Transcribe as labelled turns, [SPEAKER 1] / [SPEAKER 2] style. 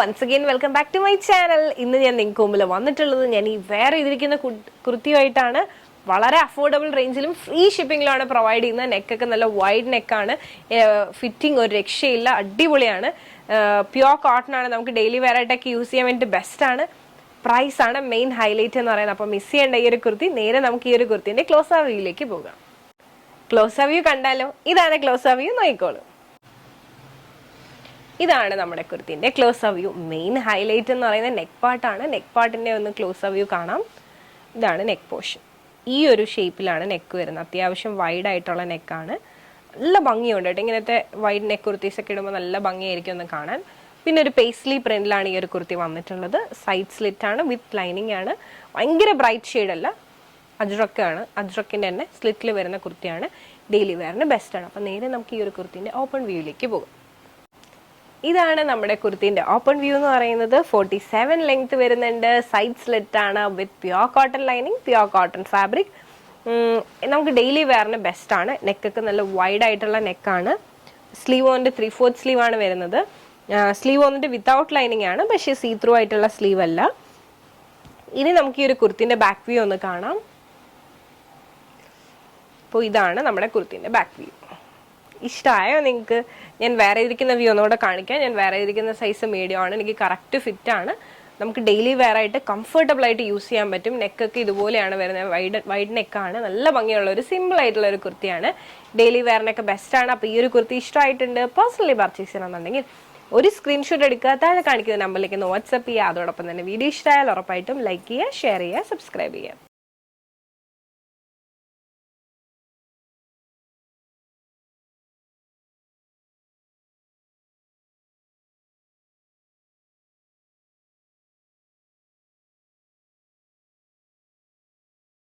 [SPEAKER 1] Once again welcome back to my channel ഇന്ന് ഞാൻ നിങ്ങൾക്ക് മുമ്പിൽ വന്നിട്ടുള്ളത് ഞാൻ ഈ വേറെ ഇതിരിക്കുന്ന കൃത്യമായിട്ടാണ് വളരെ അഫോർഡബിൾ റേഞ്ചിലും ഫ്രീ ഷിപ്പിങ്ങിലാണ് പ്രൊവൈഡ് ചെയ്യുന്നത്. നെക്കൊക്കെ നല്ല വൈഡ് നെക്കാണ്. ഫിറ്റിംഗ് ഒരു രക്ഷയില്ല. അടിപൊളിയാണ്. പ്യുവർ കോട്ടൺ ആണ് നമുക്ക് ഡെയിലി വെയർ ആയിട്ടൊക്കെ യൂസ് ചെയ്യാൻ വേണ്ടി ബെസ്റ്റ് ആണ്. പ്രൈസ് ആണ് മെയിൻ ഹൈലൈറ്റ് എന്ന് പറയുന്നത്. അപ്പോൾ മിസ് ചെയ്യേണ്ട ഈ ഒരു കുർത്തി നേരെ നമുക്ക് ഈ ഒരു കുർത്തിന്റെ ക്ലോസ് ആ വ്യൂയിലേക്ക് പോകാം. ക്ലോസ് ആ വ്യൂ കണ്ടാലോ? ഇതാണ് ക്ലോസ് ആ വ്യൂ നോക്കിക്കോളൂ. ഇതാണ് നമ്മുടെ കുർത്തിന്റെ ക്ലോസ് വ്യൂ മെയിൻ ഹൈലൈറ്റ് എന്ന് പറയുന്നത് നെക്ക് പാർട്ടാണ് നെക്ക് പാർട്ടിന്റെ ഒന്ന് ക്ലോസ് വ്യൂ കാണാം. ഇതാണ് നെക്ക് പോർഷൻ ഈ ഒരു ഷേപ്പിലാണ് നെക്ക് വരുന്നത്. അത്യാവശ്യം വൈഡ് ആയിട്ടുള്ള നെക്കാണ് നല്ല ഭംഗിയുണ്ട് കേട്ടോ. ഇങ്ങനത്തെ വൈഡ് നെക്ക് കുർത്തീസ് ഒക്കെ ഇടുമ്പോൾ നല്ല ഭംഗിയായിരിക്കും ഒന്ന് കാണാൻ. പിന്നെ ഒരു പേസ്ലി പ്രിന്റിലാണ് ഈ ഒരു കുർത്തി വന്നിട്ടുള്ളത്. സൈഡ് സ്ലിറ്റ് ആണ് വിത്ത് ലൈനിങ് ആണ്. ഭയങ്കര ബ്രൈറ്റ് ഷെയ്ഡ് അല്ല. അജ്രക്കാണ് അജ്രക്കിന്റെ തന്നെ സ്ലിറ്റിൽ വരുന്ന കുർത്തിയാണ്. ഡെയിലി വെയറിന് ബെസ്റ്റാണ് അപ്പോൾ നേരെ നമുക്ക് ഈ ഒരു കുർത്തിന്റെ ഓപ്പൺ വ്യൂയിലേക്ക് പോകും. ഇതാണ് നമ്മുടെ കുർത്തിന്റെ ഓപ്പൺ വ്യൂ എന്ന് പറയുന്നത്. ഫോർട്ടി സെവൻ ലെങ്ത് വരുന്നുണ്ട്. സൈഡ് സ്ലിറ്റ് ആണ് with pure cotton lining pure cotton fabric നമുക്ക് ഡെയിലി വെയറിന് ബെസ്റ്റ് ആണ്. നെക്കൊക്കെ നല്ല വൈഡ് ആയിട്ടുള്ള നെക്കാണ് സ്ലീവ് വന്നിട്ട് ത്രീ ഫോർത്ത് സ്ലീവ് ആണ് വരുന്നത്. സ്ലീവ് വന്നിട്ട് വിത്തൗട്ട് ലൈനിങ് ആണ് പക്ഷേ സീ ത്രൂ ആയിട്ടുള്ള സ്ലീവ് അല്ല. ഇനി നമുക്ക് ഈ ഒരു കുർത്തിന്റെ ബാക്ക് വ്യൂ ഒന്ന് കാണാം. അപ്പോൾ ഇതാണ് നമ്മുടെ കുർത്തിന്റെ ബാക്ക് വ്യൂ ഇഷ്ടമായോ നിങ്ങൾക്ക് ഞാൻ വേറെ ഇരിക്കുന്ന വ്യൂ ഒന്നുകൂടെ കാണിക്കാം. ഞാൻ വേറെ ഇരിക്കുന്ന സൈസ് മീഡിയം ആണ്. എനിക്ക് കറക്റ്റ് ഫിറ്റ് ആണ്. നമുക്ക് ഡെയിലി വെയർ ആയിട്ട് കംഫർട്ടബിൾ ആയിട്ട് യൂസ് ചെയ്യാൻ പറ്റും. നെക്കൊക്കെ ഇതുപോലെയാണ് വരുന്നത്. വൈഡ് വൈഡ് നെക്കാണ് നല്ല ഭംഗിയുള്ള ഒരു സിമ്പിൾ ആയിട്ടുള്ള ഒരു കുർത്തിയാണ്. ഡെയിലി വെയറിനൊക്കെ ബെസ്റ്റ് ആണ്. അപ്പോൾ ഈ ഒരു കുർത്തി ഇഷ്ടമായിട്ടുണ്ട്. പേഴ്സണലി പർച്ചേസ് ചെയ്യണമെന്നുണ്ടെങ്കിൽ ഒരു സ്ക്രീൻഷോട്ട് എടുക്കുക. താഴെ കാണിക്കുന്ന നമ്പറിലേക്ക് ഒന്ന് വാട്സപ്പ് ചെയ്യുക. അതോടൊപ്പം തന്നെ വീഡിയോ ഇഷ്ടമായാൽ ഉറപ്പായിട്ടും ലൈക്ക് ചെയ്യുക ഷെയർ ചെയ്യുക സബ്സ്ക്രൈബ് ചെയ്യുക.